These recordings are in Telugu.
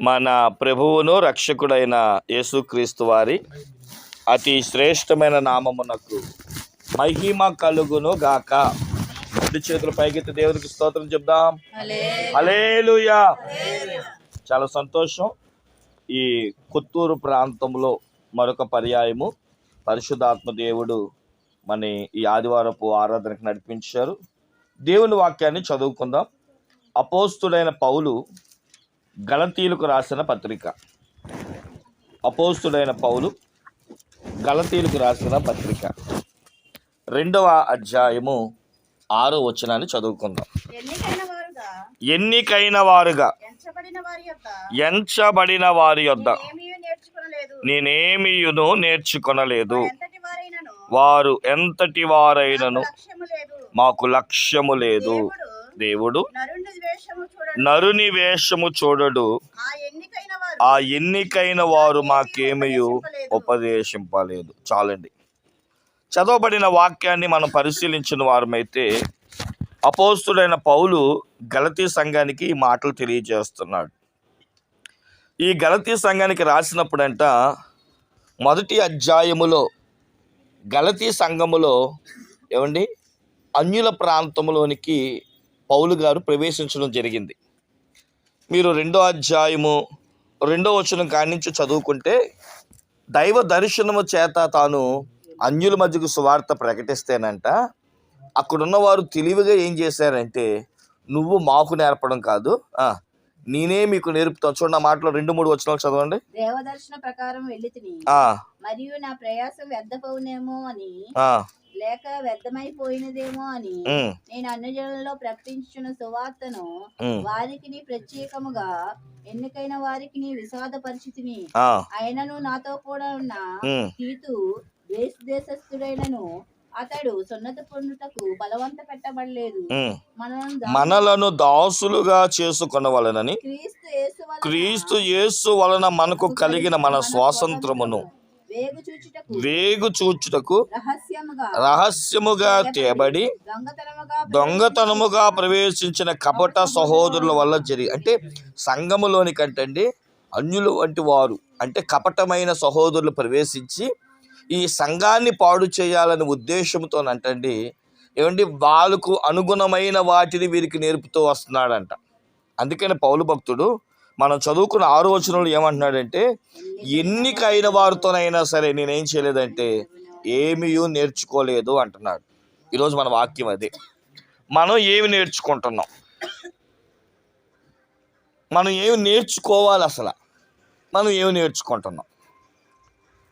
మన ప్రభువును రక్షకుడైన యేసుక్రీస్తు వారి అతి శ్రేష్టమైన నామమునకు మహిమ కలుగును గాక. రెండు చేతుల పైకెత్తి దేవునికి స్తోత్రం చెప్దాం. హల్లెలూయా. చాలా సంతోషం. ఈ కొత్తూరు ప్రాంతంలో మరొక పర్యాయము. పరిశుద్ధాత్మ దేవుడు మన ఈ ఆదివారపు ఆరాధనకు నడిపించారు. దేవుని వాక్యాన్ని చదువుకుందాం. అపోస్తుడైన పౌలు గలతీలకు రాసిన పత్రిక. అపోస్తుడైన పౌలు గలతీలకు రాసిన పత్రిక. రెండవ అధ్యాయము ఆరో వచనాన్ని చదువుకుందాం. ఎన్నికైన వారుగా? ఎంచబడిన వారి యొద్ద? నేర్చుకునలేదు. నేనేమియును నేర్చుకొనలేదు. వారు ఎంతటి వారైనను? మాకు లక్ష్యము లేదు. దేవుడు నరుని వేషము చూడడు. ఆ ఎన్నికైన వారు ఆ ఎన్నికైన వారు మాకేమయు ఉపదేశింపలేదు. చాలండి. చదవబడిన వాక్యాన్ని మనం పరిశీలించిన వారమైతే అపోస్తుడైన పౌలు గలతీ సంఘానికి ఈ మాటలు తెలియజేస్తున్నాడు. ఈ గలతీ సంఘానికి రాసినప్పుడంట మొదటి అధ్యాయములో గలతీ సంఘములో ఏమండి? అన్యుల ప్రాంతంలోనికి పౌలు గారు ప్రవేశించడం జరిగింది. మీరు రెండో అధ్యాయము రెండో వచనం కాడి నుంచి చదువుకుంటే దైవ దర్శనము చేత తాను అన్యుల మధ్యకు సువార్త ప్రకటిస్తేనంట అక్కడున్న వారు తెలివిగా ఏం చేశారంటే నువ్వు మాకు నేర్పడం కాదు నేనే మీకు నేర్పుతాను. చూడండి నా మాటలో రెండు మూడు వచనాలు చదవండి. దేవదర్శన ప్రకారం వెళ్ళి మరియు నా ప్రయాసం వ్యర్థపోవునేమో అని లేక వ్యర్థమైపోయినదేమో అని నేను అన్ని జనులలో ప్రకటించున్న సువార్తను వారికి ప్రత్యేకముగా ఎన్నికైన వారికి విషాద పరిస్థితిని ఆయనను నాతో కూడా ఉన్న తీతు దేశ దేశస్థుడైనను అతడు సున్నత పొందుటకు బలవంత పెట్టబడలేదు. మనలను దాసులుగా చేసుకొనవలనని క్రీస్తు యేసు వలన క్రీస్తు యేసు వలన మనకు కలిగిన మన స్వాతంత్రమును వేగు చూచుటకు రహస్యముగా తేబడి దొంగతనముగా ప్రవేశించిన కపట సహోదరుల వల్ల జరిగి అంటే సంఘములోని కంటండి అన్యులు వంటి వారు అంటే కపటమైన సహోదరులు ప్రవేశించి ఈ సంఘాన్ని పాడు చేయాలనే ఉద్దేశంతో అంటండి ఏమండి వాళ్ళకు అనుగుణమైన వాటిని వీరికి నేర్పుతూ వస్తున్నాడంట. అందుకని పౌలు భక్తుడు మనం చదువుకున్న ఆరు వచనంలో ఏమంటున్నాడంటే ఎన్నికైన వారితోనైనా సరే నేనేం చేయలేదంటే ఏమీ నేర్చుకోలేదు అంటున్నాడు. ఈరోజు మన వాక్యం అదే. మనం ఏమి నేర్చుకుంటున్నాం? మనం ఏమి నేర్చుకోవాలి అసలు? మనం ఏమి నేర్చుకుంటున్నాం?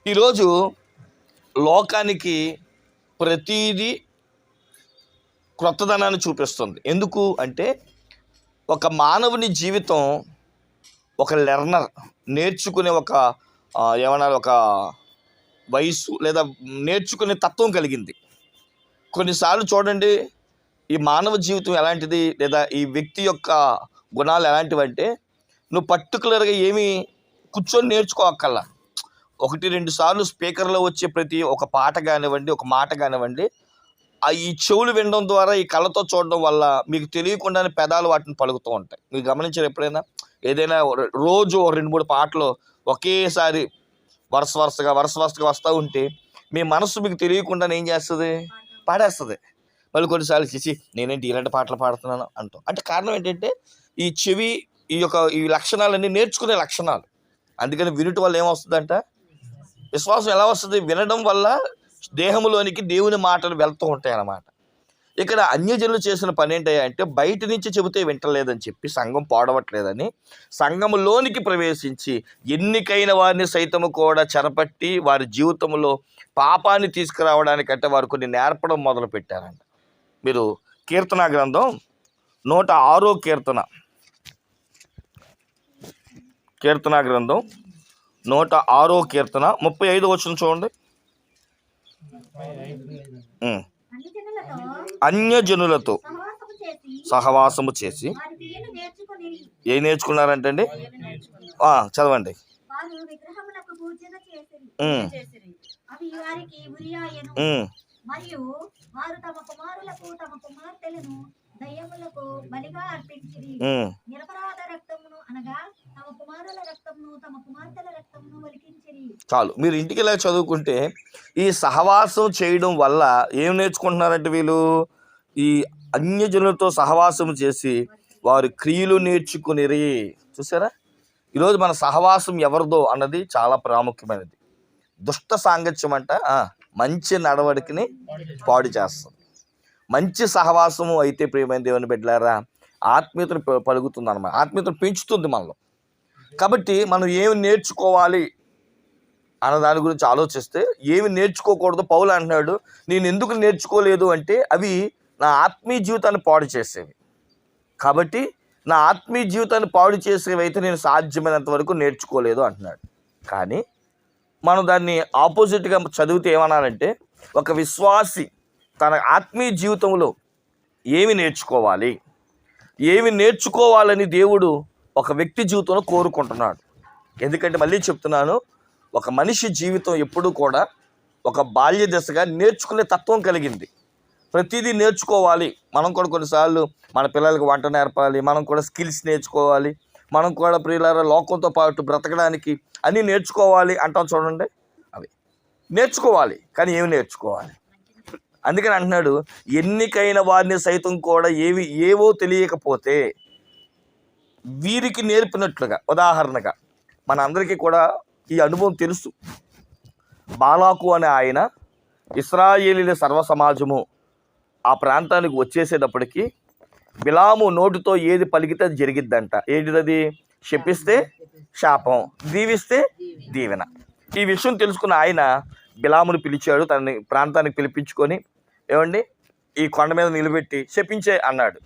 ఈరోజు లోకానికి ప్రతీది క్రొత్తదనాన్ని చూపిస్తుంది. ఎందుకు? అంటే ఒక మానవుని జీవితం ఒక లెర్నర్ నేర్చుకునే ఒక ఏమన్నా ఒక వయసు లేదా నేర్చుకునే తత్వం కలిగింది. కొన్నిసార్లు చూడండి ఈ మానవ జీవితం ఎలాంటిది లేదా ఈ వ్యక్తి యొక్క గుణాలు ఎలాంటివంటే నువ్వు పర్టికులర్గా ఏమి కూర్చొని నేర్చుకోకల్లా ఒకటి రెండు సార్లు స్పీకర్లో వచ్చే ప్రతి ఒక పాట కానివ్వండి ఒక మాట కానివ్వండి ఆ ఈ చెవులు వినడం ద్వారా ఈ కళ్ళతో చూడడం వల్ల మీకు తెలియకుండానే పెదాలు వాటిని పలుకుతూ ఉంటాయి. మీరు గమనించారు ఎప్పుడైనా? ఏదైనా రోజు ఓ రెండు మూడు పాటలు ఒకేసారి వరుస వరుసగా వరుస వరుసగా వస్తూ ఉంటే మీ మనసు మీకు తెలియకుండానే ఏం చేస్తుంది? పాడేస్తుంది. మళ్ళీ కొన్నిసార్లు చేసి నేనేంటి ఇలాంటి పాటలు పాడుతున్నాను అంటాం. అంటే కారణం ఏంటంటే ఈ చెవి ఈ యొక్క ఈ లక్షణాలన్నీ నేర్చుకునే లక్షణాలు. అందుకని వినుట వల్ల ఏమొస్తుందంట? విశ్వాసం ఎలా వస్తుంది? వినడం వల్ల దేహంలోనికి దేవుని మాటలు వెళ్తూ ఉంటాయి అన్నమాట ఇక్కడ అన్యజనులు చేసిన పని ఏంటయ్యా అంటే బయట నుంచి చెబితే వింటలేదని చెప్పి సంఘం పాడవట్లేదని సంఘములోనికి ప్రవేశించి ఎన్నికైన వారిని సైతము కూడా చెరపట్టి వారి జీవితంలో పాపాన్ని తీసుకురావడానికంటే వారు కొన్ని నేర్పడం మొదలు పెట్టారంట మీరు కీర్తన గ్రంథం నూట ఆరో కీర్తన. కీర్తన గ్రంథం నూట ఆరో కీర్తన. ముప్పై ఐదు వచ్చిన చూడండి. అన్యజనులతో సహవాసము చేసి ఏం నేర్చుకున్నారంటండి ఆ, చదవండి. మరియు వారు తమ కుమారులకు తమ కుమార్తెలను దయ్యములకు బలిగా అర్పించిరి. నిరపరాధ రక్తమును అనగా తమ కుమారుల తమ కుమార్తెల రక్తమును ఒలికించిరి. చాలు. మీరు ఇంటికి వెళ్ళి చదువుకుంటే ఈ సహవాసం చేయడం వల్ల ఏం నేర్చుకుంటున్నారంటే వీళ్ళు? ఈ అన్యజనులతో సహవాసం చేసి వారి క్రియలు నేర్చుకునిరి. చూసారా? ఈరోజు మన సహవాసం ఎవరిదో అన్నది చాలా ప్రాముఖ్యమైనది. దుష్ట సాంగత్యం అంట మంచి నడవడికని పాడు చేస్తుంది. మంచి సహవాసము అయితే ప్రియమైన దేవుని బిడ్డలారా ఆత్మీయతను ప- పలుకుతుంది అనమాట ఆత్మీయతను పెంచుతుంది మనలో. కాబట్టి మనం ఏమి నేర్చుకోవాలి అన్న దాని గురించి ఆలోచిస్తే ఏమి నేర్చుకోకూడదు. పౌలు అంటున్నాడు నేను ఎందుకు నేర్చుకోలేదు అంటే అవి నా ఆత్మీయ జీవితాన్ని పాడు చేసేవి. కాబట్టి నా ఆత్మీయ జీవితాన్ని పాడు చేసేవి అయితే నేను సాధ్యమైనంత వరకు నేర్చుకోలేదు అంటున్నాడు. కానీ మనం దాన్ని ఆపోజిట్గా చదివితే ఏమన్నానంటే ఒక విశ్వాసి తన ఆత్మీయ జీవితంలో ఏమి నేర్చుకోవాలి? ఏమి నేర్చుకోవాలని దేవుడు ఒక వ్యక్తి జీవితంలో కోరుకుంటున్నాడు. ఎందుకంటే మళ్ళీ చెప్తున్నాను ఒక మనిషి జీవితం ఎప్పుడూ కూడా ఒక బాల్య దశగా నేర్చుకునే తత్వం కలిగింది. ప్రతిదీ నేర్చుకోవాలి. మనం కూడా కొన్నిసార్లు మన పిల్లలకి వంట నేర్పాలి మనం కూడా స్కిల్స్ నేర్చుకోవాలి మనం కూడా ప్రియుల లోకంతో పాటు బ్రతకడానికి అన్నీ నేర్చుకోవాలి అంటాం చూడండి. అవి నేర్చుకోవాలి కానీ ఏమి నేర్చుకోవాలి? అందుకని అంటున్నాడు ఎన్నికైన వారిని సైతం కూడా ఏవి ఏవో తెలియకపోతే వీరికి నేర్పినట్లుగా ఉదాహరణగా మన అందరికీ కూడా ఈ అనుభవం తెలుసు. బాలాకు అనే ఆయన ఇస్రాయేలీల సర్వసమాజము ఆ ప్రాంతానికి వచ్చేసేటప్పటికి బిలాము నోటితో ఏది పలికితే అది జరిగిద్దంట. ఏంటిది శపిస్తే శాపం దీవిస్తే దీవెన. ఈ విషయం తెలుసుకున్న ఆయన బిలామును పిలిచాడు తనని ప్రాంతానికి పిలిపించుకొని ఏమండి? ఈ కొండ మీద నిలబెట్టి శపించే అన్నాడు.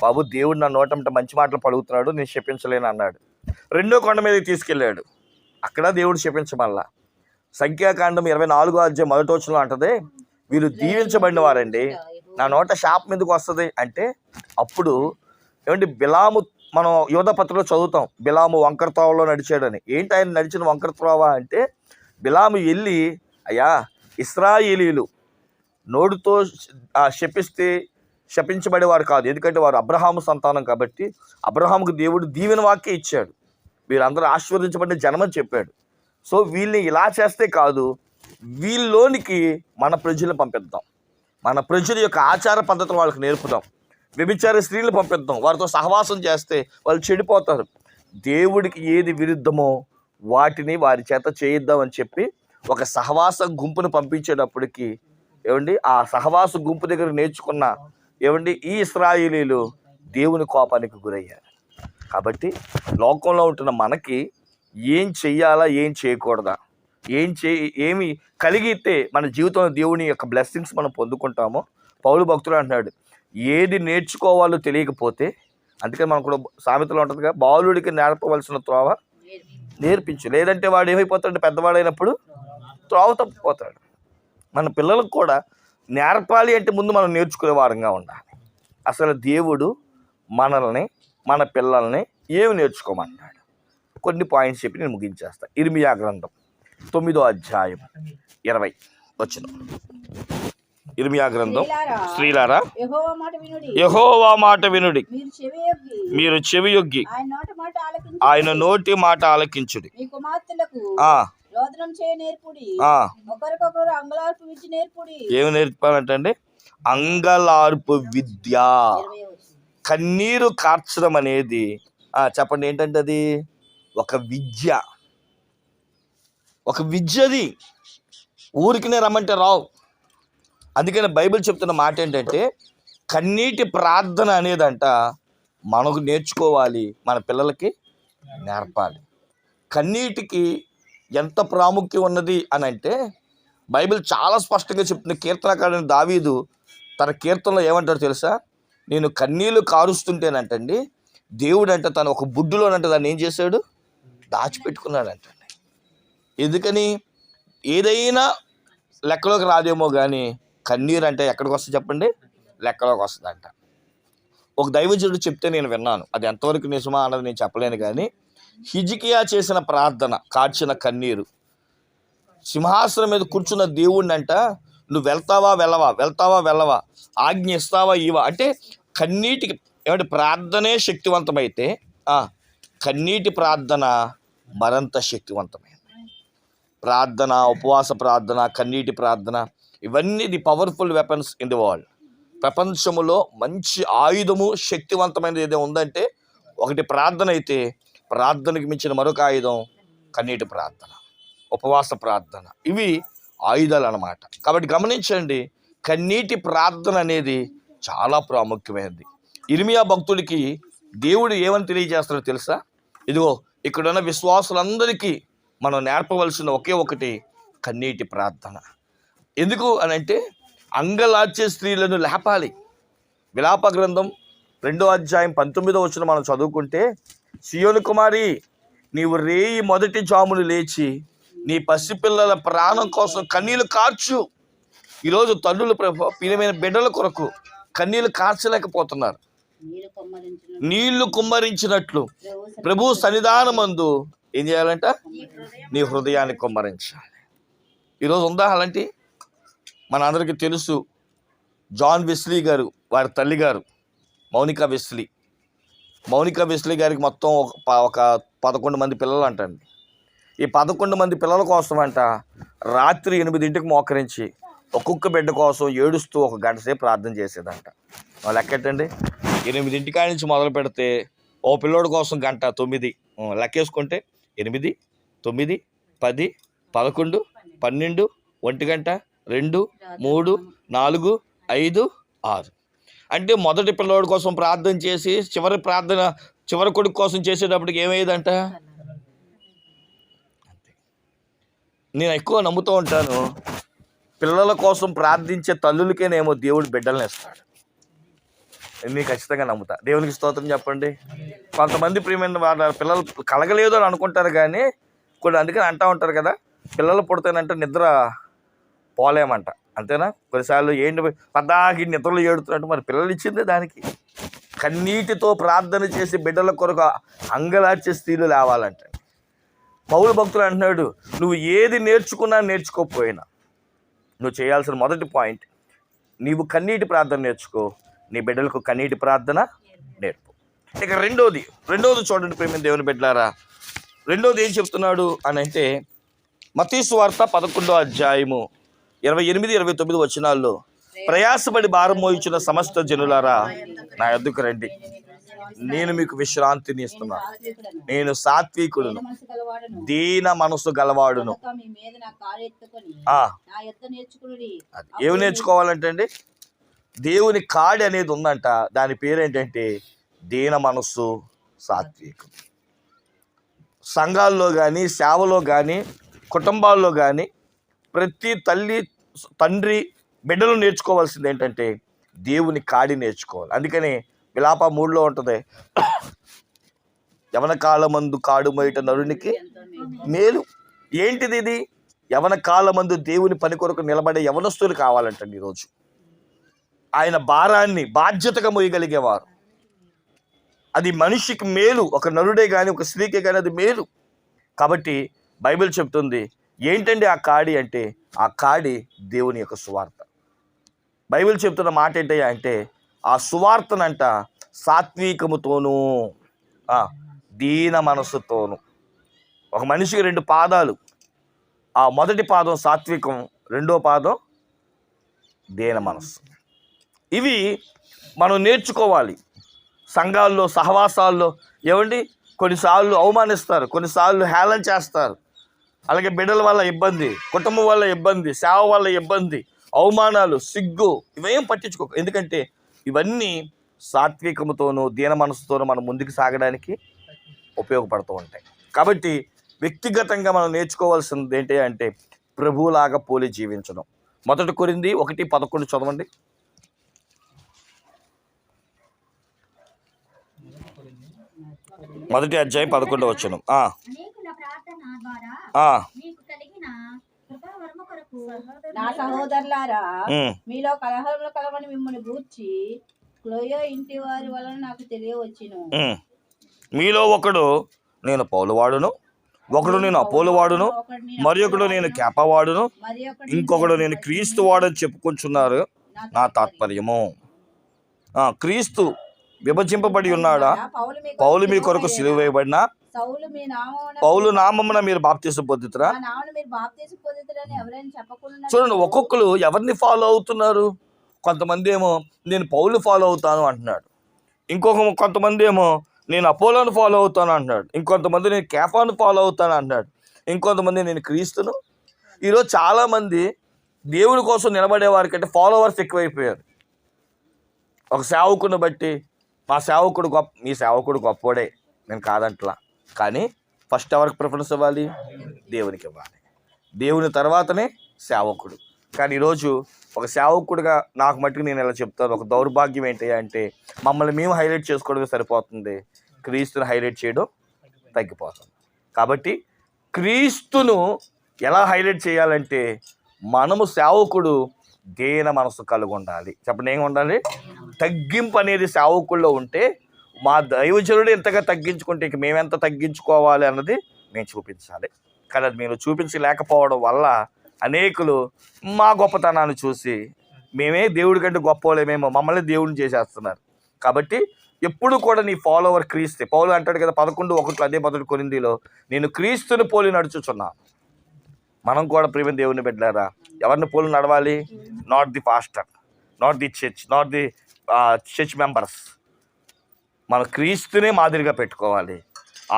బాబు దేవుడు నా నోటంట మంచి మాటలు పలుకుతున్నాడు నేను శపించలేను అన్నాడు. రెండో కొండ మీదకి తీసుకెళ్ళాడు. అక్కడ దేవుడు శపించమల్లా. సంఖ్యాకాండం ఇరవై నాలుగో అధ్యాయం మొదటి అంటది వీళ్ళు దీవించబడిన వారండి. నా నోట షాప్ మీదకి వస్తుంది? అంటే అప్పుడు ఏమంటే బిలాము మనం యోధపత్రిలో చదువుతాం బిలాము వంకర త్రోవలో నడిచాడని. ఏంటి ఆయన నడిచిన వంకర త్రోవ అంటే బిలాము వెళ్ళి అయ్యా ఇస్రాయేలీలు నోటితో ఆ, శపిస్తే శపించబడేవారు కాదు. ఎందుకంటే వారు అబ్రహాము సంతానం కాబట్టి అబ్రహాముకు దేవుడు దీవెన వాక్య ఇచ్చాడు. వీరందరూ ఆశీర్వదించబడిన జన్మని చెప్పాడు. సో వీళ్ళని ఇలా చేస్తే కాదు వీళ్ళలోనికి మన ప్రజలను పంపిద్దాం. మన ప్రజల యొక్క ఆచార పద్ధతులు వాళ్ళకి నేర్పుదాం. వ్యభిచార స్త్రీలు పంపిద్దాం. వారితో సహవాసం చేస్తే వాళ్ళు చెడిపోతారు. దేవుడికి ఏది విరుద్ధమో వాటిని వారి చేత చేయిద్దామని చెప్పి ఒక సహవాస గుంపును పంపించేటప్పటికి ఏమండి? ఆ సహవాస గుంపు దగ్గర నేర్చుకున్న ఏమండి? ఈ ఇస్రాయిలీలు దేవుని కోపానికి గురయ్యారు. కాబట్టి లోకంలో ఉంటున్న మనకి ఏం చెయ్యాలా ఏం చేయకూడదా? ఏం చే ఏమి కలిగితే మన జీవితంలో దేవుని యొక్క బ్లెస్సింగ్స్ మనం పొందుకుంటామో? పౌలు భక్తులు అంటున్నాడు ఏది నేర్చుకోవాలో తెలియకపోతే అందుకని మనకు కూడా సామెతలో ఉంటుందిగా బాలుడికి నేర్పవలసిన త్రోవ నేర్పించు. లేదంటే వాడు ఏమైపోతాడు? పెద్దవాడైనప్పుడు త్రోవ తప్పిపోతాడు. మన పిల్లలకు కూడా నేర్పాలి అంటే ముందు మనం నేర్చుకునే వారంగా ఉండాలి. అసలు దేవుడు మనల్ని మన పిల్లల్ని ఏమి నేర్చుకోమన్నాడు కొన్ని పాయింట్స్ చెప్పి నేను ముగించేస్తా. ఇర్మియా గ్రంథం తొమ్మిదో అధ్యాయం ఇరవై వచ్చిన ఇర్మియా గ్రంథం స్త్రీలారా యెహోవా మాట వినుడి. మీరు చెవియొగ్గి ఆయన నోటి మాట ఆలకించుడి. ఒకరికొకరు అంగలార్పు నేర్పుడి. ఏమి నేర్పాలంటే అంగలార్పు విద్య. కన్నీరు కార్చడం అనేది ఆ, చెప్పండి ఏంటంటే అది ఒక విద్య. ఒక విద్యది. ఊరికినే రమ్మంటే రావు. అందుకని బైబిల్ చెప్తున్న మాట ఏంటంటే కన్నీటి ప్రార్థన అనేదంట మనకు నేర్చుకోవాలి మన పిల్లలకి నేర్పాలి. కన్నీటికి ఎంత ప్రాముఖ్యం ఉన్నది అని అంటే బైబిల్ చాలా స్పష్టంగా చెప్తుంది. కీర్తనకారుడైన దావీదు తన కీర్తనలో ఏమంటాడు తెలుసా? నేను కన్నీళ్ళు కారుస్తుంటేనంటండి దేవుడు అంటే తను ఒక బుడ్డులోనంటే దాన్ని ఏం చేశాడు? దాచిపెట్టుకున్నాడంటండి. ఎందుకని? ఏదైనా లెక్కలోకి రాదేమో కానీ కన్నీరు అంటే ఎక్కడికి వస్తుంది చెప్పండి? లెక్కలోకి వస్తుందంట. ఒక దైవజనుడు చెప్తే నేను విన్నాను. అది ఎంతవరకు నిజమా అన్నది నేను చెప్పలేను కానీ హిజికియా చేసిన ప్రార్థన కార్చిన కన్నీరు. సింహాసనం మీద కూర్చున్న దేవుణ్ణి అంట నువ్వు వెళ్తావా వెళ్ళవా? వెళ్తావా వెళ్ళవా? ఆజ్ఞ ఇస్తావా ఇవా అంటే కన్నీటికి ఏమంటే ప్రార్థనే శక్తివంతమైతే కన్నీటి ప్రార్థన మరింత శక్తివంతమైంది. ప్రార్థన ఉపవాస ప్రార్థన కన్నీటి ప్రార్థన ఇవన్నీ the powerful weapons in the world. ప్రపంచములో మంచి ఆయుధము శక్తివంతమైనది ఏదో ఉందంటే ఒకటి ప్రార్థన అయితే ప్రార్థనకు మించిన మరొక ఆయుధం కన్నీటి ప్రార్థన ఉపవాస ప్రార్థన. ఇవి ఆయుధాలు అన్నమాట కాబట్టి గమనించండి కన్నీటి ప్రార్థన అనేది చాలా ప్రాముఖ్యమైనది. ఇర్మియా భక్తుడికి దేవుడు ఏమని తెలియజేస్తాడో తెలుసా? ఇదిగో ఇక్కడున్న విశ్వాసులందరికీ మనం నేర్పవలసిన ఒకే ఒకటి కన్నీటి ప్రార్థన. ఎందుకు అని అంటే అంగలార్చే స్త్రీలను లేపాలి. విలాప గ్రంథం రెండో అధ్యాయం పంతొమ్మిదో వచ్చిన మనం చదువుకుంటే సియోను కుమారి నీవు రేయి మొదటి జామును లేచి నీ పసిపిల్లల ప్రాణం కోసం కన్నీళ్ళు కార్చు. ఈరోజు తల్లులు ప్రియమైన బిడ్డల కొరకు కన్నీళ్ళు కార్చలేకపోతున్నారు. నీళ్ళు కుమ్మరించినట్లు ప్రభు సన్నిధానమందు ఏం చేయాలంట? నీ హృదయాన్ని కుమ్మరించాలి. ఈరోజు ఉందా అలాంటి మన అందరికీ తెలుసు జాన్ వెస్లీ గారు వారి తల్లి గారు మౌనిక వెస్లీ. మౌనిక మిస్లీ గారికి మొత్తం ఒక ఒక పదకొండు మంది పిల్లలు అంటండి ఈ పదకొండు మంది పిల్లల కోసం అంట రాత్రి ఎనిమిదింటికి మోకరించి ఒక్కొక్క బిడ్డ కోసం ఏడుస్తూ ఒక గంట సేపు ప్రార్థన చేసేదంట. లెక్కటండి? ఎనిమిదింటి కాడి నుంచి మొదలు పెడితే ఓ పిల్లోడి కోసం గంట తొమ్మిది లెక్కేసుకుంటే ఎనిమిది తొమ్మిది పది పదకొండు పన్నెండు ఒంటి గంట రెండు మూడు నాలుగు ఐదు ఆరు. అంటే మొదటి పిల్లోడి కోసం ప్రార్థన చేసి చివరి ప్రార్థన చివరి కొడుకు కోసం చేసేటప్పటికి ఏమయ్యేదంట? నేను ఎక్కువ నమ్ముతూ ఉంటాను పిల్లల కోసం ప్రార్థించే తల్లులకేనేమో దేవుడు బిడ్డలను ఇస్తాడు. నేను ఖచ్చితంగా నమ్ముతా. దేవునికి స్తోత్రం చెప్పండి. కొంతమంది ప్రియమైన వాళ్ళ పిల్లలు కలగలేదు అని అనుకుంటారు కానీ కొన్ని అందుకని అంటూ ఉంటారు కదా పిల్లలు పుడితేనంటే నిద్ర పోలేమంట. అంతేనా? కొన్నిసార్లు ఏంటి పద్దాకి నిద్రలు ఏడుతున్నట్టు మరి పిల్లలు ఇచ్చిందే దానికి. కన్నీటితో ప్రార్థన చేసి బిడ్డల కొరకు అంగలార్చే స్త్రీలు లేవాలంటే. పౌరు భక్తులు అంటున్నాడు నువ్వు ఏది నేర్చుకున్నా నేర్చుకోకపోయినా. నువ్వు చేయాల్సిన మొదటి పాయింట్ నీవు కన్నీటి ప్రార్థన నేర్చుకో. నీ బిడ్డలకు కన్నీటి ప్రార్థన నేర్పు. ఇక రెండోది రెండోది చూడండి ప్రేమ దేవుని బిడ్డలారా. రెండోది ఏం చెప్తున్నాడు అని అంటే మతీసు వార్త పదకొండో అధ్యాయము. ఇరవై ఎనిమిది ఇరవై తొమ్మిది వచనాల్లో ప్రయాసపడి భారం మోయించిన సమస్త జనులారా నా ఎద్దుకు రండి. నేను మీకు విశ్రాంతిని ఇస్తున్నాను నేను సాత్వికుడును. దీన మనసు గలవాడును. ఏమి నేర్చుకోవాలంటే అండి దేవుని కాడి అనేది ఉందంట దాని పేరేంటంటే దీన మనస్సు సాత్వికం. సంఘాల్లో కానీ సేవలో కానీ కుటుంబాల్లో కానీ ప్రతి తల్లి తండ్రి బిడ్డలు నేర్చుకోవాల్సింది ఏంటంటే దేవుని కాడి నేర్చుకోవాలి. అందుకని విలాప మూడులో ఉంటుంది. యవన కాలమందు కాడు మొయట నరునికి మేలు. ఏంటిది ఇది? యవన కాలమందు దేవుని పని కొరకు నిలబడే యవనస్తులు కావాలంటండి ఈరోజు. ఆయన భారాన్ని బాధ్యతగా మోయగలిగేవారు. అది మనిషికి మేలు. ఒక నరుడే కానీ ఒక స్త్రీకే కానీ అది మేలు. కాబట్టి బైబిల్ చెప్తుంది ఏంటండి ఆ కాడి అంటే ఆ కాడి దేవుని యొక్క సువార్త. బైబిల్ చెప్తున్న మాట ఏంటయ్యా అంటే ఆ సువార్తనంట సాత్వికముతోనూ దీన మనస్సుతోనూ. ఒక మనిషికి రెండు పాదాలు. ఆ మొదటి పాదం సాత్వికం రెండో పాదం దీన మనస్సు. ఇవి మనం నేర్చుకోవాలి. సంఘాల్లో సహవాసాల్లో ఏమండి కొన్నిసార్లు అవమానిస్తారు కొన్నిసార్లు హేళన చేస్తారు. అలాగే బిడ్డల వల్ల ఇబ్బంది కుటుంబం వల్ల ఇబ్బంది సేవ వల్ల ఇబ్బంది అవమానాలు సిగ్గు ఇవేం పట్టించుకో ఎందుకంటే ఇవన్నీ సాత్వికముతోనూ దీన మనసుతోనూ మనం ముందుకు సాగడానికి ఉపయోగపడుతూ ఉంటాయి. కాబట్టి వ్యక్తిగతంగా మనం నేర్చుకోవాల్సింది ఏంటి అంటే ప్రభువులాగా పోలి జీవించడం. మొదటి కొరింది ఒకటి పదకొండు చదవండి. మొదటి అధ్యాయం పదకొండు వచ్చాను నా సహోదరులారా మీలో కలహములు కలవని మిమ్మల్ని గూర్చి క్లోయో ఇంటి వారి వలన నాకు తెలియవచ్చును. మీలో ఒకడు నేను పౌలువాడును ఒకడు నేను అపోలువాడును మరి ఒకడు నేను కేపవాడును ఇంకొకడు నేను క్రీస్తు వాడని చెప్పుకుంటున్నారు నా తాత్పర్యము. ఆ, క్రీస్తు విభజింపబడి ఉన్నాడా? పౌలు మీ కొరకు సిలువ పౌలు నామమున మీరు బాప్తీసం పొందుతురా? చూడండి ఒక్కొక్కరు ఎవరిని ఫాలో అవుతున్నారు? కొంతమంది ఏమో నేను పౌలు ఫాలో అవుతాను అంటున్నాడు. ఇంకొక కొంతమంది ఏమో నేను అపోలోను ఫాలో అవుతాను అంటున్నాడు. ఇంకొంతమంది నేను కేఫాను ఫాలో అవుతాను అంటున్నాడు. ఇంకొంతమంది నేను క్రీస్తును. ఈరోజు చాలామంది దేవుడి కోసం నిలబడే వారికంటే ఫాలోవర్స్ ఎక్కువైపోయారు. ఒక సేవకుని బట్టి మా సేవకుడు గొప్ప మీ సేవకుడు గొప్పోడే నేను కాదంట్లా. కానీ ఫస్ట్ ఎవరికి ప్రిఫరెన్స్ ఇవ్వాలి దేవునికి ఇవ్వాలి. దేవుని తర్వాతనే సేవకుడు. కానీ ఈరోజు ఒక సేవకుడిగా నాకు మట్టుకు నేను ఇలా చెప్తాను ఒక దౌర్భాగ్యం ఏంటి అంటే మమ్మల్ని మేము హైలైట్ చేసుకోవడమే సరిపోతుంది. క్రీస్తుని హైలైట్ చేయడం తగ్గిపోతుంది. కాబట్టి క్రీస్తును ఎలా హైలైట్ చేయాలంటే మనము సేవకుడు దేన మనసు కలిగి ఉండాలి చెప్పండి ఏం ఉండాలి? తగ్గింపు అనేది సేవకుల్లో ఉంటే మా దైవజనుడు ఎంతగా తగ్గించుకుంటే ఇక మేమెంత తగ్గించుకోవాలి అన్నది మేము చూపించాలి. కానీ అది మీరు చూపించలేకపోవడం వల్ల అనేకులు మా గొప్పతనాన్ని చూసి మేమే దేవుడి కంటే గొప్పలేమేమో మమ్మల్ని దేవుడిని చేసేస్తున్నారు. కాబట్టి ఎప్పుడు కూడా నీ ఫాలోవర్ క్రీస్తే. పౌలు అంటాడు కదా పదకొండు ఒకటి అదే మొదటి కొనిందిలో నేను క్రీస్తుని పోలి నడుచుచున్నా. మనం కూడా ప్రేమ దేవుని బిడ్డారా ఎవరిని పోలి నడవాలి? Not the pastor not the church not the church members మన క్రీస్తునే మాదిరిగా పెట్టుకోవాలి.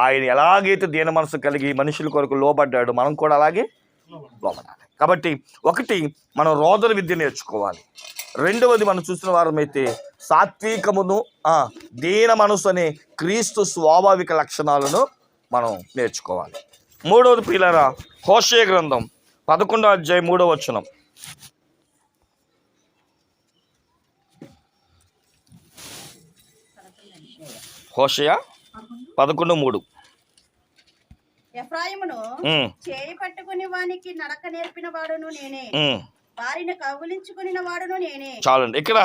ఆయన ఎలాగైతే దీన మనసు కలిగి మనుషుల కొరకు లోబడ్డాడు మనం కూడా అలాగే లోబడాలి. కాబట్టి ఒకటి మనం రోదన విద్య నేర్చుకోవాలి. రెండవది మనం చూసిన వారమైతే సాత్వికమును దీన మనసు అనే క్రీస్తు స్వాభావిక లక్షణాలను మనం నేర్చుకోవాలి. మూడవది పిల్లరా హోషే గ్రంథం పదకొండో అధ్యాయం మూడవ వచనం. హోషయ పదకొండు మూడు. ఎఫ్రాయిమును చేయి పట్టుకుని వానికి నడక నేర్పిన వాడును నేనే. వారిని కౌగులించుకుని వాడును నేనే. చాలండి. ఇక్కడ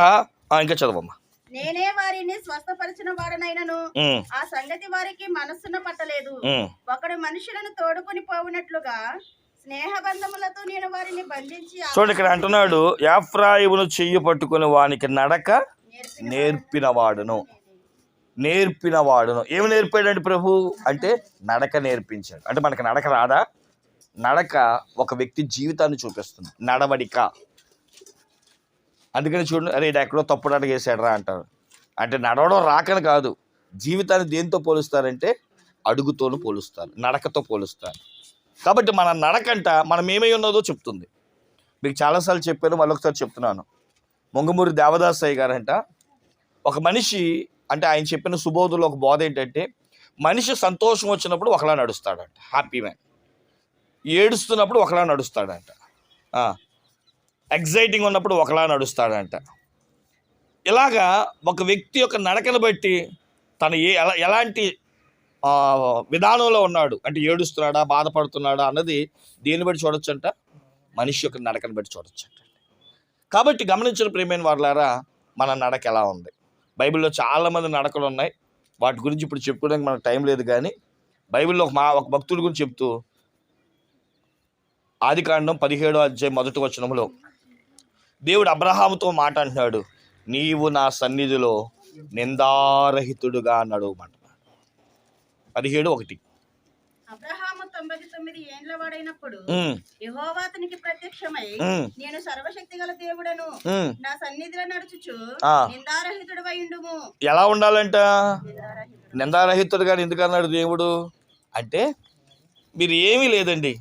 ఇంకా చదవమ్మా. నేనే వారిని స్వస్థపరిచిన వాడనైనను. ఆ సంగతి వారికి మనస్సున పట్టలేదు. ఒకడు మనుషులను తోడుకొని పోవునట్లుగా స్నేహబంధములతో నేను వారిని బంధించి చూడండి ఇక్కడ అంటున్నాడు యాఫ్రాయిమును చెయ్యి పట్టుకుని వానికి నడక నేర్పిన వాడును ఏమి నేర్పాడండి ప్రభు? అంటే నడక నేర్పించాడు. అంటే మనకి నడక రాదా? నడక ఒక వ్యక్తి జీవితాన్ని చూపిస్తుంది. నడవడిక. అందుకని చూడండి అరే ఎక్కడో తప్పు అడుగు వేసాడు రా అంటారు. అంటే నడవడం రాకని కాదు. జీవితాన్ని దేంతో పోలుస్తారంటే అడుగుతోనూ పోలుస్తారు. నడకతో పోలుస్తారు. కాబట్టి మన నడకంట మనం ఏమై ఉన్నదో చెప్తుంది. మీకు చాలాసార్లు చెప్పాను మళ్ళొకసారి చెప్తున్నాను. మొంగమూరి దేవదాసయ్య గారంట ఒక మనిషి అంటే ఆయన చెప్పిన సుబోధులో ఒక బోధ ఏంటంటే మనిషి సంతోషం వచ్చినప్పుడు ఒకలా నడుస్తాడంట. హ్యాపీ మ్యాన్ ఏడుస్తున్నప్పుడు ఒకలా నడుస్తాడంట. ఎగ్జైటింగ్ ఉన్నప్పుడు ఒకలా నడుస్తాడంట. ఇలాగా ఒక వ్యక్తి యొక్క నడకను బట్టి తను ఏ ఎలా ఎలాంటి విధానంలో ఉన్నాడు? అంటే ఏడుస్తున్నాడా బాధపడుతున్నాడా అన్నది దేన్ని బట్టి చూడొచ్చంట? మనిషి యొక్క నడకను బట్టి చూడొచ్చంట. కాబట్టి గమనించిన ప్రేమైన వాళ్ళారా మన నడక ఎలా ఉంది? బైబిల్లో చాలామంది నడకలు ఉన్నాయి. వాటి గురించి ఇప్పుడు చెప్పుకోవడానికి మనకు టైం లేదు కానీ బైబిల్లో ఒక మా ఒక భక్తుడి గురించి చెప్తూ ఆదికాండం పదిహేడో అధ్యాయం మొదటి వచనంలో దేవుడు అబ్రహాముతో మాట అంటున్నాడు నీవు నా సన్నిధిలో నిందారహితుడుగా నడువమంటున్నాడు పదిహేడు ఒకటి. తొంభై తొమ్మిది ఏండ్ల వాడైనప్పుడు ఉమ్, యెహోవా అతనికి ప్రత్యక్షమై నేను సర్వశక్తి గల దేవుడను. నా సన్నిధిలో నడుచుచు. నిందారహితుడు ఉండుము. ఎలా ఉండాలంట? నిందారహితుడుగా ఎందుకు అన్నాడు దేవుడు? అంటే మీరు ఏమీ లేదండి.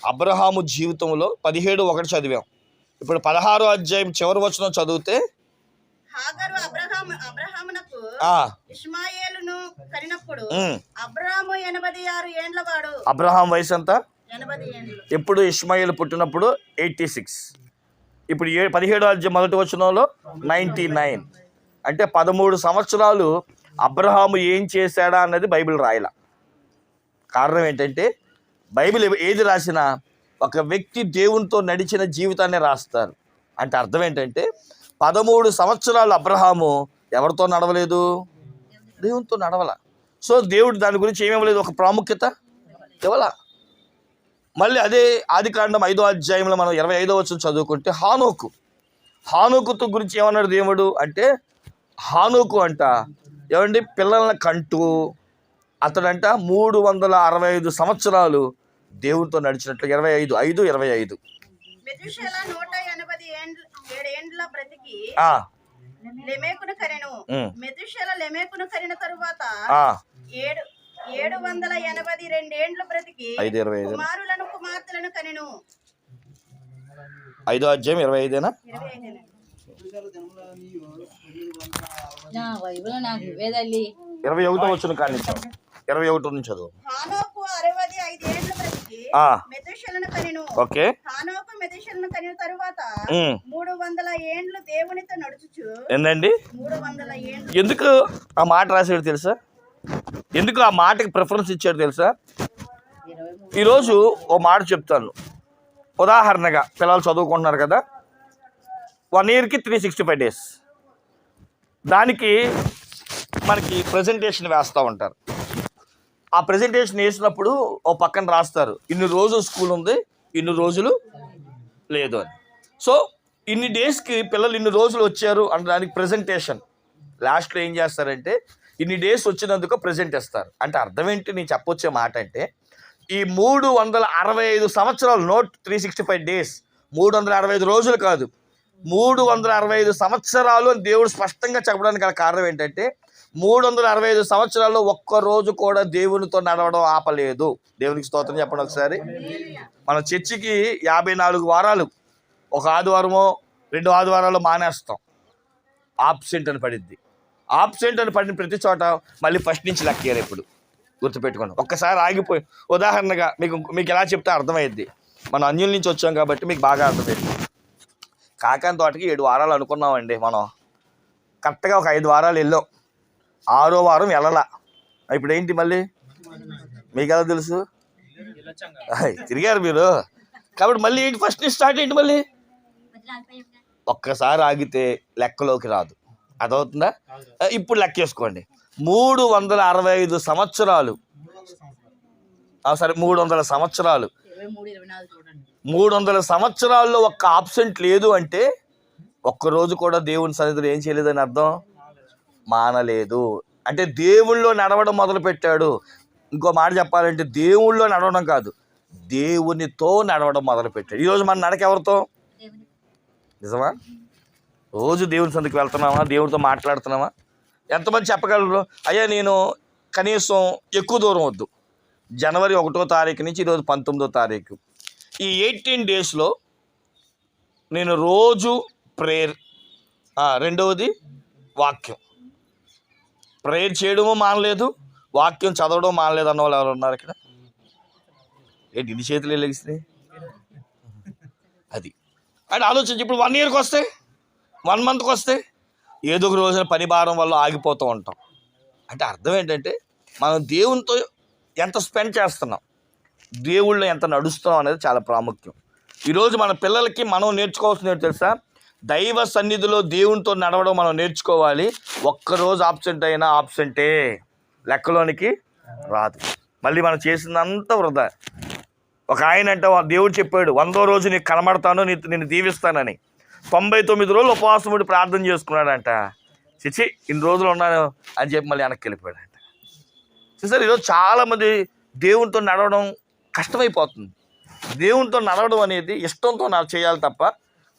అబ్రహాము జీవితంలో పదిహేడు ఒకటి చదివాం. ఇప్పుడు పదహారో అధ్యాయం చివరి వచనం చదివితే హాగరు అబ్రహాము కనినప్పుడు ఎనభై ఆరు ఏండ్ల వాడు. అబ్రహాం వయసు ఎంత? ఎప్పుడు ఇస్మాయిల్ పుట్టినప్పుడు? Eighty six. ఇప్పుడు ఏ పదిహేడో మొదటి వచనంలో నైంటీ నైన్. అంటే పదమూడు సంవత్సరాలు అబ్రహాము ఏం చేశాడా అన్నది బైబిల్ రాయల. కారణం ఏంటంటే బైబిల్ ఏది రాసినా ఒక వ్యక్తి దేవునితో నడిచిన జీవితాన్ని రాస్తారు. అంటే అర్థం ఏంటంటే పదమూడు సంవత్సరాలు అబ్రహాము ఎవరితో నడవలేదు? దేవునితో నడవల. సో దేవుడు దాని గురించి ఏమివ్వలేదు ఒక ప్రాముఖ్యత ఇవ్వలా. మళ్ళీ అదే ఆదికాండం ఐదో అధ్యాయంలో మనం ఇరవై ఐదో వచ్చిన చదువుకుంటే హానోకు. హానోకుతో గురించి ఏమన్నాడు దేవుడు అంటే హానోకు అంట ఏమండి? పిల్లల్ని కంటూ అతడంట మూడు వందల అరవై ఐదు సంవత్సరాలు దేవునితో నడిచినట్లు. ఇరవై ఐదు ఐదు ఇరవై ఐదు. లెమేకును కరెను ఉమ్, మెతుషెల లెమేకును కరిన తరువాత ఏడు ఏడు వందల ఎనభై రెండేండ్ల బ్రతికి కుమారులను కుమార్తెలను కనెను. ఐదో అధ్యాయం ఇరవై ఐదేనా? ఇరవై ఒకటో వచ్చిన కానీ ఇరవై ఒకటో నుంచి చదువు. కనెను ఓకే. హానోకు మెతుషెలను కనిన తరువాత ఉమ్, మూడు వందల ఏండ్లు దేవునితో నడుచుచు. ఏందండి? మూడు వందల ఏండ్లు. ఎందుకు ఆ మాట రాశాడు తెలుసా? ఎందుకు ఆ మాటకి ప్రిఫరెన్స్ ఇచ్చాడు తెలుసా? ఈరోజు ఓ మాట చెప్తాను. ఉదాహరణగా పిల్లలు చదువుకుంటున్నారు కదా. వన్ ఇయర్కి త్రీ సిక్స్టీ ఫైవ్ డేస్ దానికి మనకి ప్రజెంటేషన్ వేస్తూ ఉంటారు. ఆ ప్రజెంటేషన్ వేసినప్పుడు ఓ పక్కన రాస్తారు ఇన్ని రోజులు స్కూల్ ఉంది ఇన్ని రోజులు లేదు అని. సో ఇన్ని డేస్కి పిల్లలు ఇన్ని రోజులు వచ్చారు అనడానికి దానికి ప్రజెంటేషన్ లాస్ట్లో ఏం చేస్తారంటే ఇన్ని డేస్ వచ్చినందుకు ప్రజెంట్ ఇస్తారు. అంటే అర్థం ఏంటి? నేను చెప్పొచ్చే మాట అంటే ఈ మూడు వందల అరవై ఐదు సంవత్సరాలు note three sixty five days మూడు వందల అరవై ఐదు రోజులు కాదు మూడు వందల అరవై ఐదు సంవత్సరాలు అని దేవుడు స్పష్టంగా చెప్పడానికి గల కారణం ఏంటంటే మూడు వందల అరవై ఐదు సంవత్సరాల్లో ఒక్క రోజు కూడా దేవునితో నడవడం ఆపలేదు. దేవునికి స్తోత్రం చెప్పండి ఒకసారి. మన చర్చికి యాభై నాలుగు వారాలు. ఒక ఆదివారమో రెండు ఆదివారాలు మానేస్తాం. ఆబ్సెంట్ అని పడిద్ది. ఆబ్సెంట్ అని పడిన ప్రతి చోట మళ్ళీ ఫస్ట్ నుంచి లెక్కారు ఇప్పుడు. గుర్తుపెట్టుకోండి. ఒక్కసారి ఆగిపోయి ఉదాహరణగా మీకు మీకు ఎలా చెప్తే అర్థమైద్ది. మనం అన్యుల నుంచి వచ్చాం కాబట్టి మీకు బాగా అర్థమైంది కాకాని తోటకి ఏడు వారాలు అనుకున్నామండి మనం. కరెక్ట్గా ఒక ఐదు వారాలు వెళ్ళాం. ఆరో వారం వెళ్ళలా. ఇప్పుడు ఏంటి మళ్ళీ? మీకు ఎలా తెలుసు తిరిగారు మీరు. కాబట్టి మళ్ళీ ఏంటి ఫస్ట్ నుంచి స్టార్ట్ ఏంటి మళ్ళీ? ఒక్కసారి ఆగితే లెక్కలోకి రాదు. అదవుతుందా ఇప్పుడు లెక్కేసుకోండి మూడు వందల అరవై ఐదు సంవత్సరాలు. ఆ, సరే మూడు వందల సంవత్సరాలు. మూడు వందల సంవత్సరాల్లో ఒక్క ఆబ్సెంట్ లేదు అంటే ఒక్క రోజు కూడా దేవుని సన్నిధిలో ఏం చేయలేదని అర్థం? మానలేదు. అంటే దేవుళ్ళో నడవడం మొదలు పెట్టాడు ఇంకో మాట చెప్పాలంటే దేవుళ్ళో నడవడం కాదు. దేవునితో నడవడం మొదలు పెట్టాడు ఈరోజు మన నడక ఎవరితో? నిజమా? రోజు దేవుని సందుకు వెళ్తున్నామా దేవుడితో మాట్లాడుతున్నామా ఎంతమంది చెప్పగలరు? అయ్యా నేను కనీసం ఎక్కువ దూరం వద్దు. జనవరి ఒకటో తారీఖు నుంచి ఈరోజు పంతొమ్మిదో తారీఖు. ఈ ఎయిటీన్ డేస్లో నేను రోజు ప్రేయర్ రెండవది వాక్యం. ప్రేయర్ చేయడము మానలేదు వాక్యం చదవడం మానలేదు అన్న వాళ్ళు ఎవరు ఉన్నారు ఇక్కడ? ఏంటి ఇన్ని చేతులు లెగిసినాయి? అది. అంటే ఆలోచించి ఇప్పుడు వన్ ఇయర్కి వస్తే వన్ మంత్కి వస్తే ఏదో ఒక రోజున పని భారం వల్ల ఆగిపోతూ ఉంటాం. అంటే అర్థం ఏంటంటే మనం దేవునితో ఎంత స్పెండ్ చేస్తున్నాం దేవుళ్ళు ఎంత నడుస్తున్నాం అనేది చాలా ప్రాముఖ్యం. ఈరోజు మన పిల్లలకి మనం నేర్చుకోవాల్సింది తెలుసా? దైవ సన్నిధిలో దేవునితో నడవడం మనం నేర్చుకోవాలి. ఒక్కరోజు ఆబ్సెంట్ అయినా ఆబ్సెంటే లెక్కలోనికి రాదు. మళ్ళీ మనం చేసిందంతా వృధా. ఒక ఆయన అంటే దేవుడు చెప్పాడు వందో రోజు నీకు కనబడతాను నీ నేను దీవిస్తానని. తొంభై తొమ్మిది రోజులు ఉపవాసం ఉండి ప్రార్థన చేసుకున్నాడంట. చిచి ఇన్ని రోజులు ఉన్నాను అని చెప్పి మళ్ళీ వెనక్కి వెళ్ళిపోయాడంట. చూసారు ఈరోజు చాలామంది దేవునితో నడవడం కష్టమైపోతుంది. దేవునితో నడవడం అనేది ఇష్టంతో నా చేయాలి తప్ప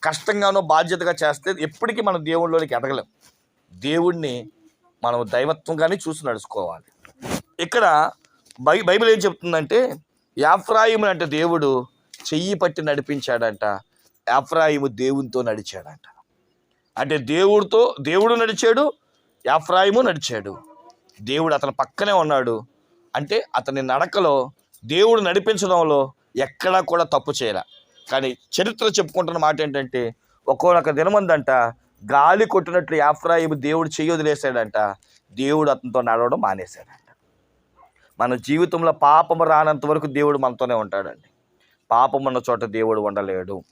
కష్టంగానో బాధ్యతగా చేస్తే ఎప్పటికీ మనం దేవుళ్ళలోకి ఎదగలేం. దేవుణ్ణి మనం దైవత్వంగానే చూసి నడుచుకోవాలి. ఇక్కడ బై బైబిల్ ఏం చెప్తుందంటే యాఫ్రాయిము అంటే దేవుడు చెయ్యి పట్టి నడిపించాడంట యాఫ్రాయిము దేవునితో నడిచాడంట. అంటే దేవుడితో దేవుడు నడిచాడు యాఫ్రాయిము నడిచాడు. దేవుడు అతని పక్కనే ఉన్నాడు. అంటే అతని నడకలో దేవుడు నడిపించడంలో ఎక్కడా కూడా తప్పు చేయలే. కానీ చరిత్ర చెప్పుకుంటున్న మాట ఏంటంటే ఒక్కొక్క దినమందంట గాలి కొట్టినట్లు యాఫ్రాయిబు దేవుడు చెయ్యి దేవుడు అతనితో నడవడం మానేశాడంట. మన జీవితంలో పాపం రానంత వరకు దేవుడు మనతోనే ఉంటాడండి. పాపం ఉన్న చోట దేవుడు ఉండలేడు.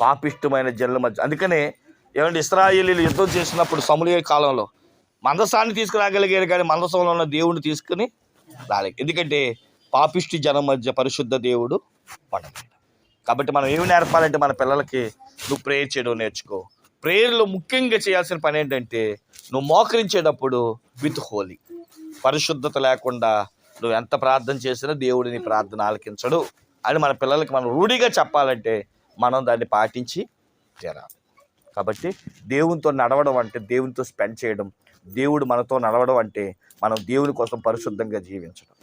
పాపిష్టమైన జన్ల మధ్య అందుకనే ఏమంటే ఇస్రాయేలీలు యుద్ధం చేసినప్పుడు సమూహ కాలంలో మందసాన్ని తీసుకురాగలిగారు కానీ మందసంలో ఉన్న దేవుడిని తీసుకుని రాలేదు. ఎందుకంటే పాపిష్టి జనం మధ్య పరిశుద్ధ దేవుడు పడలేదు కాబట్టి మనం ఏమి నేర్పాలంటే మన పిల్లలకి నువ్వు ప్రేయర్ చేయడం నేర్చుకో. ప్రేయర్లో ముఖ్యంగా చేయాల్సిన పని ఏంటంటే నువ్వు మోకరించేటప్పుడు విత్ హోలీ పరిశుద్ధత లేకుండా నువ్వు ఎంత ప్రార్థన చేసినా దేవుడిని ప్రార్థన ఆలకించడు. అని మన పిల్లలకి మనం రూఢిగా చెప్పాలంటే మనం దాన్ని పాటించి తీరాలి కాబట్టి దేవునితో నడవడం అంటే దేవునితో స్పెండ్ చేయడం దేవుడు మనతో నడవడం అంటే మనం దేవుని కోసం పరిశుద్ధంగా జీవించడం.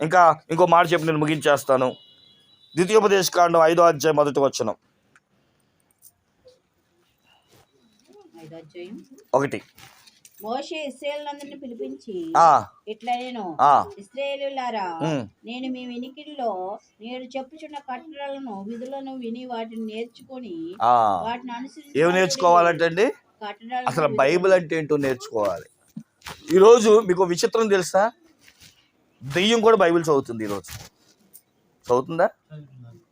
ఇంకా ఇంకో మాట చెప్పి నేను ముగించేస్తాను. ద్వితీయోపదేశ కాండం ఐదో అధ్యాయం మొదటి అధ్యాయం. ఒకటి. మోషే ఇస్రాయేలందరిని పిలిపించి ఇట్లా నేను ఇస్రాయేలులారా నేను మీ వినికిడిలో నేను చెప్పుచున్న కట్టడలను విధులను విని వాటిని నేర్చుకొని. వాటిని అనుసరించి ఏమి నేర్చుకోవాలంటే అండి అసలు బైబిల్ అంటే ఏంటో నేర్చుకోవాలి. ఈరోజు మీకు విచిత్రం తెలుసా? దెయ్యం కూడా బైబిల్ చదువుతుంది ఈరోజు. చదువుతుందా?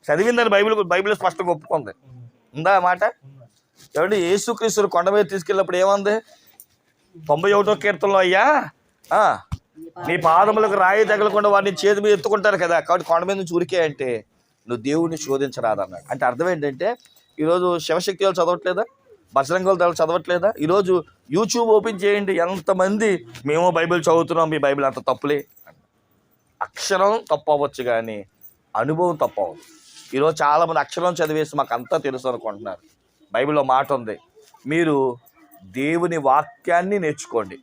చదివిందని బైబిల్ బైబిల్ స్పష్టంగా ఒప్పుకుంది ఉందా ఆ మాట? ఏమంటే యేసుక్రీస్తుని కొండ మీద తీసుకెళ్ళినప్పుడు ఏమంది? తొంభై ఒకటో కీర్తనలో అయ్యా నీ పాదములకు రాయి తగలకుండా వారిని చేతి మీద ఎత్తుకుంటారు కదా కాబట్టి కొండ మీద నుంచి ఉరికే అంటే నువ్వు దేవుడిని శోధించరాదన్నాడు. అంటే అర్థం ఏంటంటే ఈరోజు శివశక్తి వాళ్ళు చదవట్లేదా? బజరంగోలు వాళ్ళు చదవట్లేదా? ఈరోజు యూట్యూబ్ ఓపెన్ చేయండి ఎంతమంది మేము బైబిల్ చదువుతున్నాం మీ బైబిల్ అంత తప్పులే. అక్షరం తప్పు అవ్వచ్చు కానీ అనుభవం తప్ప అవ్వదు ఈరోజు చాలామంది అక్షరం చదివేసి మాకు అంతా తెలుసు అనుకుంటున్నారు. బైబిల్లో మాట ఉంది. మీరు దేవుని వాక్యాన్ని నేర్చుకోండి.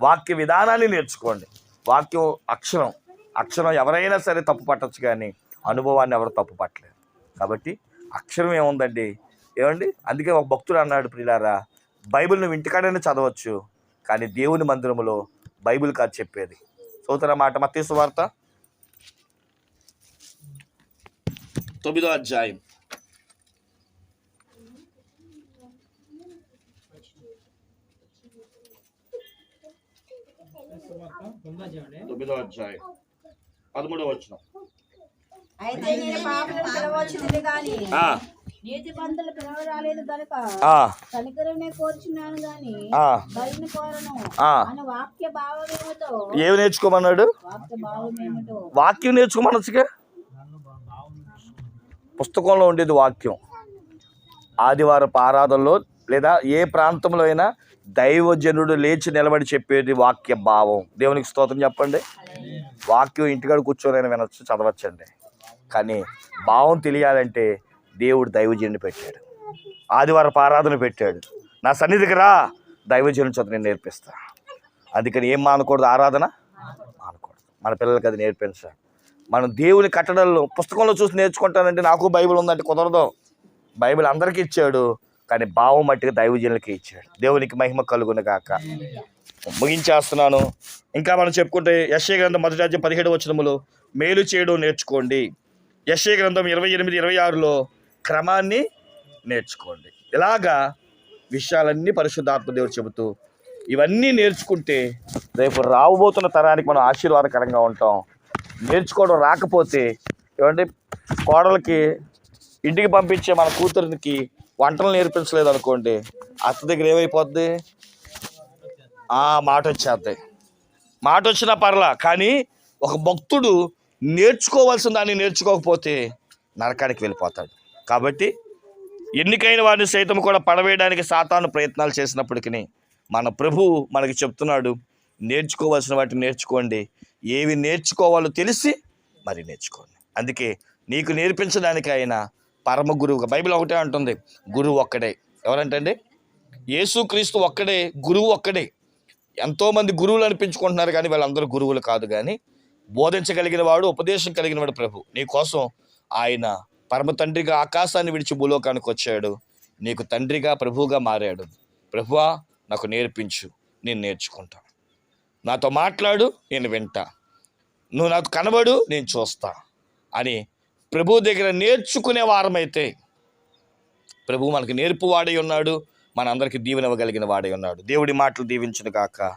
వాక్య విధానాన్ని నేర్చుకోండి. వాక్యం అక్షరం. అక్షరం ఎవరైనా సరే తప్పు పట్టచ్చు కానీ అనుభవాన్ని ఎవరు తప్పు పట్టలేరు. కాబట్టి అక్షరం ఏముందండి? ఏమండి? అందుకే ఒక భక్తుడు అన్నాడు ప్రియులారా బైబిల్ నువ్వు ఇంటికాడనే చదవచ్చు కానీ దేవుని మందిరములో బైబిల్ కాదు చెప్పేది. సోదర మాట? మత్తీసు వార్త? తొమ్మిదో అధ్యాయం తొమ్మిదో అధ్యాయం పదమూడో వచ్చిన అయితే నేను కానీ నీతి పంతులు పిలవ రాలేదు గనుక కనికరమే కోరుచున్నాను గాని బలిని కోరను అని వాక్య భావమేమిటో? ఏమి నేర్చుకోమన్నాడు? వాక్య భావమేమిటో? వాక్యం నేర్చుకోమనొచ్చుగా? పుస్తకంలో ఉండేది వాక్యం. ఆదివారపు ఆరాధనలో లేదా ఏ ప్రాంతంలో అయినా దైవజనుడు లేచి నిలబడి చెప్పేది వాక్య భావం. దేవునికి స్తోత్రం చెప్పండి. వాక్యం ఇంటికాడ కూర్చొని వినొచ్చు చదవచ్చండి. కానీ భావం తెలియాలంటే దేవుడు దైవజనుడు పెట్టాడు. ఆదివారపు ఆరాధన పెట్టాడు. నా సన్నిధికి రా దైవజనుడు చదువు నేను నేర్పిస్తా. అందుకని ఏం మానకూడదు ఆరాధన మానకూడదు. మన పిల్లలకి అది నేర్పించాలి మనం దేవుని కట్టడల్లో పుస్తకంలో చూసి నేర్చుకుంటానంటే నాకు బైబిల్ ఉందంటే కుదరదు. బైబిల్ అందరికీ ఇచ్చాడు కానీ భావం మట్టిగా దైవజనులకి ఇచ్చాడు. దేవునికి మహిమ కలుగును కాక ముగించేస్తున్నాను. ఇంకా మనం చెప్పుకుంటే యశ్య గ్రంథం మొదటి రాజ్యం పదిహేడు వచనములు మేలు చేయడం నేర్చుకోండి. యశ్య గ్రంథం ఇరవై ఎనిమిది ఇరవై ఆరులో క్రమాన్ని నేర్చుకోండి. ఇలాగా విషయాలన్నీ పరిశుద్ధాత్మ దేవుడు చెబుతూ ఇవన్నీ నేర్చుకుంటే రేపు రాబోతున్న తరానికి మనం ఆశీర్వాదకరంగా ఉంటాం. నేర్చుకోవడం రాకపోతే ఏమంటే కోడలకి ఇంటికి పంపించే మన కూతురికి వంటలు నేర్పించలేదు అనుకోండి అత్త దగ్గర ఏమైపోద్ది? ఆ మాట వచ్చేద్ది మాట వచ్చినా పర్లా కానీ ఒక భక్తుడు నేర్చుకోవాల్సిన దాన్ని నేర్చుకోకపోతే నరకానికి వెళ్ళిపోతాడు. కాబట్టి ఎన్నికైన వారిని సైతం కూడా పడవేయడానికి సాతాను ప్రయత్నాలు చేసినప్పటికీ మన ప్రభు మనకి చెప్తున్నాడు నేర్చుకోవాల్సిన వాటిని నేర్చుకోండి. ఏవి నేర్చుకోవాలో తెలిసి మరి నేర్చుకోండి. అందుకే నీకు నేర్పించడానికి ఆయన పరమ గురువు బైబిల్ ఒకటే అంటుంది గురువు ఒక్కడే. ఎవరంటండి? యేసుక్రీస్తు ఒక్కడే గురువు ఒక్కడే. ఎంతోమంది గురువులు అనిపించుకుంటున్నారు కానీ వాళ్ళందరూ గురువులు కాదు కానీ బోధించగలిగిన వాడు ఉపదేశం కలిగిన వాడు ప్రభు. నీకోసం ఆయన పరమ తండ్రిగా ఆకాశాన్ని విడిచి భూలోకానికి వచ్చాడు. నీకు తండ్రిగా ప్రభువుగా మారాడు. ప్రభువా నాకు నేర్పించు. నేను నేర్చుకుంటాను. నాతో మాట్లాడు నేను వింటా. నువ్వు నాకు కనబడు నేను చూస్తా అని ప్రభు దగ్గర నేర్చుకునే వారమైతే ప్రభు మనకి నేర్పు వాడై ఉన్నాడు మనందరికీ దీవెనవ్వగలిగిన వాడై ఉన్నాడు. దేవుడి మాటలు దీవించును గాక